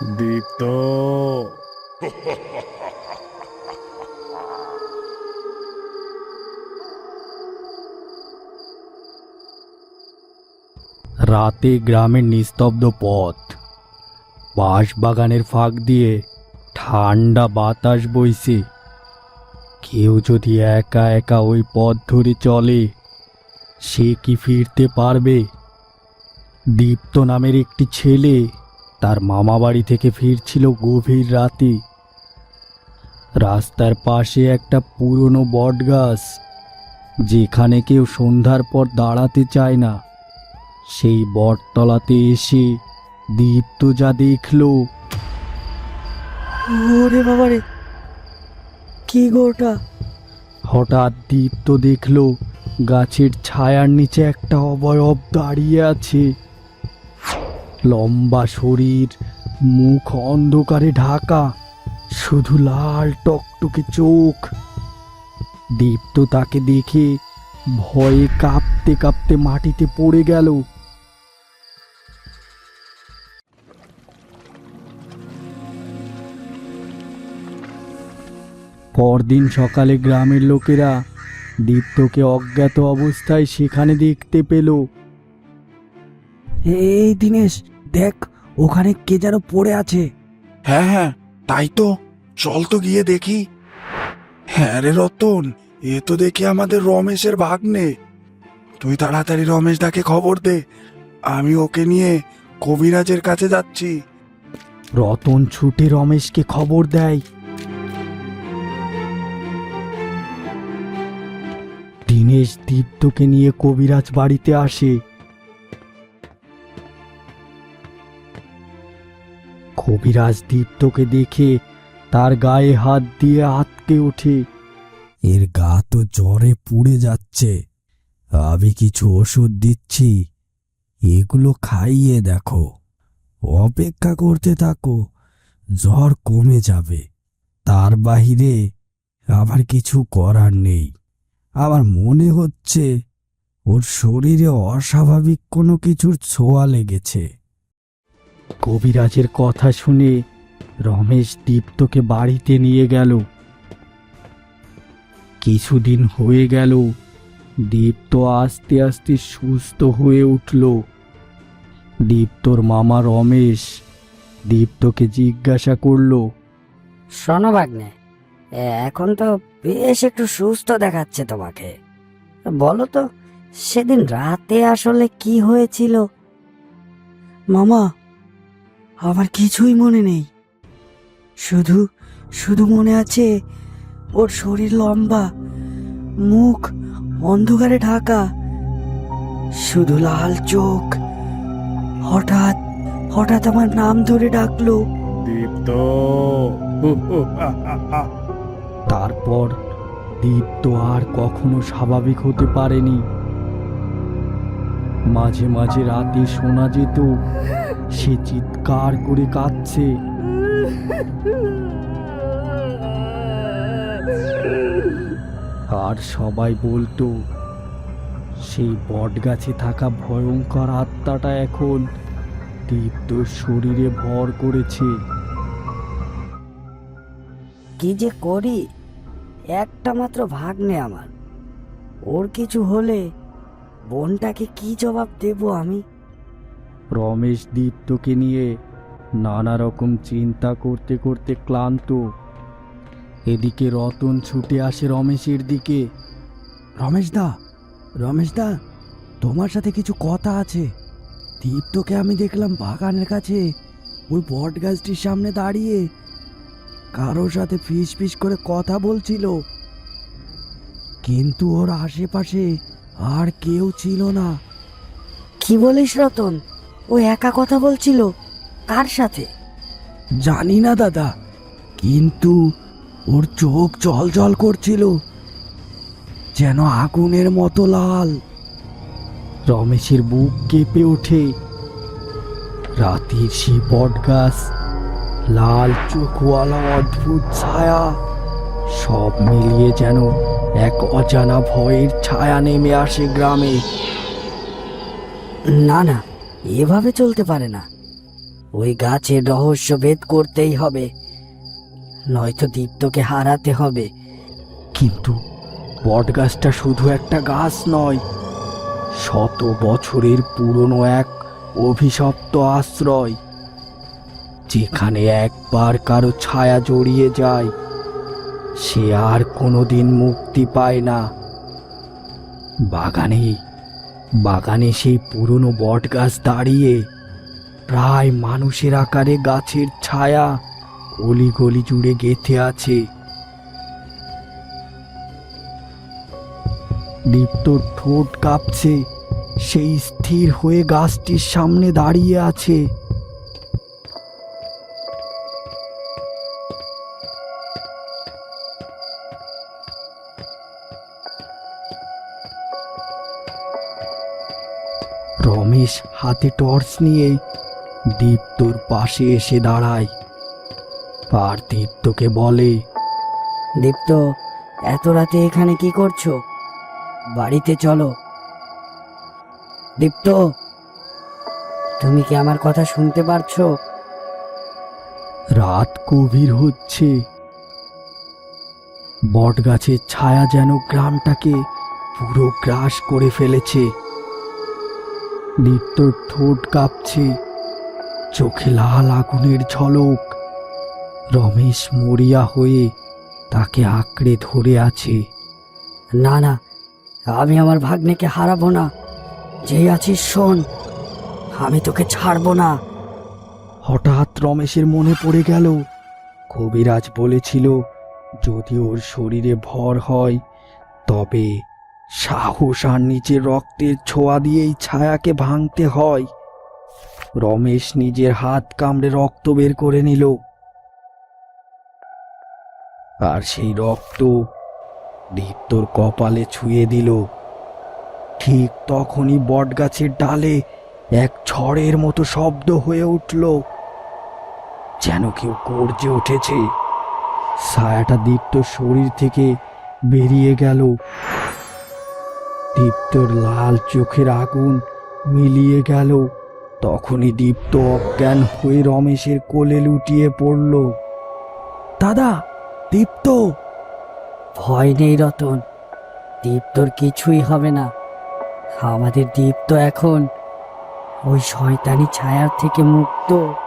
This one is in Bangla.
দীপ্ত। রাতে গ্রামের নিস্তব্ধ পথ, বাঁশবাগানের ফাঁক দিয়ে ঠান্ডা বাতাস বইছে। কেউ যদি একা একা ওই পথ ধরে চলে, সে কি ফিরতে পারবে? দীপ্ত নামের একটি ছেলে তার মামা বাড়ি থেকে ফিরছিল গভীর রাতে। রাস্তার পাশে একটা পুরনো বটগাছ যেখানে কেউ সন্ধ্যার পর দাঁড়াতে চায় না। সেই বটতলাতে এসে দীপ্ত যা দেখল। ওরে বাবারে কি গোটা। হঠাৎ দীপ্ত দেখল গাছের ছায়ার নিচে একটা অবয়ব দাঁড়িয়ে আছে। লম্বা শরীর, মুখ অন্ধকারে ঢাকা, শুধু লাল টকটকে চোখ। দীপ্ত তাকে দেখে ভয়ে কাঁপতে কাঁপতে মাটিতে পড়ে গেল। পরদিন সকালে গ্রামের লোকেরা দীপ্তকে অজ্ঞাত অবস্থায় সেখানে দেখতে পেল। এই দিনেশ দেখ ওখানে কে যেন পড়ে আছে। হ্যাঁ হ্যাঁ তাই তো। চল তো গিয়ে দেখি। হ্যাঁ রে রতন এ তো দেখি আমাদের রমেশের ভাগ্নে। তুই তাড়াতাড়ি রমেশ দাকে খবর দে। আমি ওকে নিয়ে কবিরাজের কাছে যাচ্ছি। রতন ছুটে রমেশকে খবর দেয়। দীনেশ দীপ্তকে নিয়ে কবিরাজ বাড়িতে আসে। কবিরাজ দীপ্তকে দেখে তার গায়ে হাত দিয়ে আটকে ওঠে। এর গা তো জ্বরে পুড়ে যাচ্ছে। আমি কিছু ওষুধ দিচ্ছি। এগুলো খাইয়ে দেখো। অপেক্ষা করতে থাকো, জ্বর কমে যাবে। তার বাহিরে আবার কিছু করার নেই। আমার মনে হচ্ছে ওর শরীরে অস্বাভাবিক কোনো কিছুর ছোঁয়া লেগেছে। কবিরাজের কথা শুনে রমেশ দীপ্তকে বাড়িতে নিয়ে গেল। কিছুদিন হয়ে গেল দীপ্ত আস্তে আস্তে সুস্থ হয়ে উঠল। দীপ্তর মামা রমেশ দীপ্তকে জিজ্ঞাসা করল শোনো ভাগ্নে এখন তো বেশ একটু সুস্থ দেখাচ্ছে তোমাকে। বলো তো সেদিন রাতে আসলে কি হয়েছিল? মামা আমার কিছুই মনে নেই। শুধু শুধু মনে আছে ওর শরীর লম্বা মুখ অন্ধকারে ঢাকা শুধু লাল চোখ। হঠাৎ হঠাৎ আমার নাম ধরে ডাকলো। দীপ্ত। তারপর দীপ্ত আর কখনো স্বাভাবিক হতে পারেনি। মাঝে মাঝে রাতে শোনা যেত সে চিৎকার করে কাঁদছে। আর সবাই বলতো সেই বটগাছে থাকা ভয়ঙ্কর আত্মাটা এখন দীপ্তর শরীরে ভর করেছে। কি যে করি, একটা মাত্র ভাগ্নে আমার। ওর কিছু হলে বোনটাকে কি জবাব দেব আমি? রমেশ দীপ্তকে নিয়ে নানা রকম চিন্তা করতে করতে ক্লান্ত। এদিকে রতন ছুটে আসে রমেশের দিকে। রমেশ দা রমেশ দা তোমার সাথে কিছু কথা আছে। দীপ্তকে আমি দেখলাম বাগানের কাছে ওই বট গাছটির সামনে দাঁড়িয়ে কারোর সাথে ফিস ফিস করে কথা বলছিল। কিন্তু ওর আশেপাশে আর কেউ ছিল না। কি বলিস রতন? ও একা কথা বলছিল? কার সাথে? জানি না দাদা কিন্তু ওর চোখ জল জল করছিল যেন আগুনের মতো লাল। রমেশের বুক কেঁপে ওঠে রাতের সেই বট গাছ লাল চোখওয়ালা অদ্ভুত ছায়া সব মিলিয়ে যেন এক অজানা ভয়ের ছায়া নেমে আসে গ্রামে। না না এভাবে চলতে পারে না। ওই গাছের রহস্য ভেদ করতেই হবে। নয়তো দীপ্তকে হারাতে হবে। কিন্তু বট গাছটা শুধু একটা গাছ নয়, শত বছরের পুরনো এক অভিশপ্ত আশ্রয়, যেখানে একবার কারও ছায়া জড়িয়ে যায়, সে আর কোনোদিন মুক্তি পায় না। বাগানে বাগানে সেই পুরনো বট গাছ দাঁড়িয়ে প্রায় মানুষের আকারে গাছের ছায়া গলি গলি জুড়ে গেঁথে আছে। দীপ্ত ঠোঁট কাঁপছে, সেই স্থির হয়ে গাছটির সামনে দাঁড়িয়ে আছে। রমেশ হাতে টর্চ নিয়ে দীপ্তর পাশে এসে দাঁড়ায়। আর দীপ্তকে বলে দীপ্ত এত রাতে এখানে কি করছ? বাড়িতে চলো। দীপ্ত তুমি কি আমার কথা শুনতে পারছ? রাত গভীর হচ্ছে। বটগাছের ছায়া যেন গ্রামটাকে পুরো গ্রাস করে ফেলেছে। নিত্যর ঠোঁট কাঁপছে। চোখে লাল আগুনের ঝলক। রমেশ মরিয়া হয়ে তাকে আঁকড়ে ধরে আছে। না না আমি আমার ভাগ্নেকে হারাবো না। যে আছিস শোন আমি তোকে ছাড়বো না। হঠাৎ রমেশের মনে পড়ে গেল কবিরাজ বলেছিল যদি ওর শরীরে ভর হয় তবে সাহস আর নিজের রক্তের ছোঁয়া দিয়েই ছায়াকে ভাঙতে হয়। রমেশ নিজের হাত কামড়ে রক্ত বের করে নিল। আর সেই রক্ত দীপ্তর কপালে ছুঁয়ে দিল। ঠিক তখনই বটগাছের ডালে এক ঝড়ের মতো শব্দ হয়ে উঠল। যেন কেউ গর্জে উঠেছে। ছায়াটা দীপ্ত শরীর থেকে বেরিয়ে গেল। দীপ্তর লাল চোখের আগুন মিলিয়ে গেল। তখনই দীপ্ত অজ্ঞান হয়ে রমেশের কোলে লুটিয়ে পড়ল। দাদা দীপ্ত! ভয় নেই রতন দীপ্তর কিছুই হবে না। আমাদের দীপ্ত এখন ওই শয়তানি ছায়ার থেকে মুক্ত।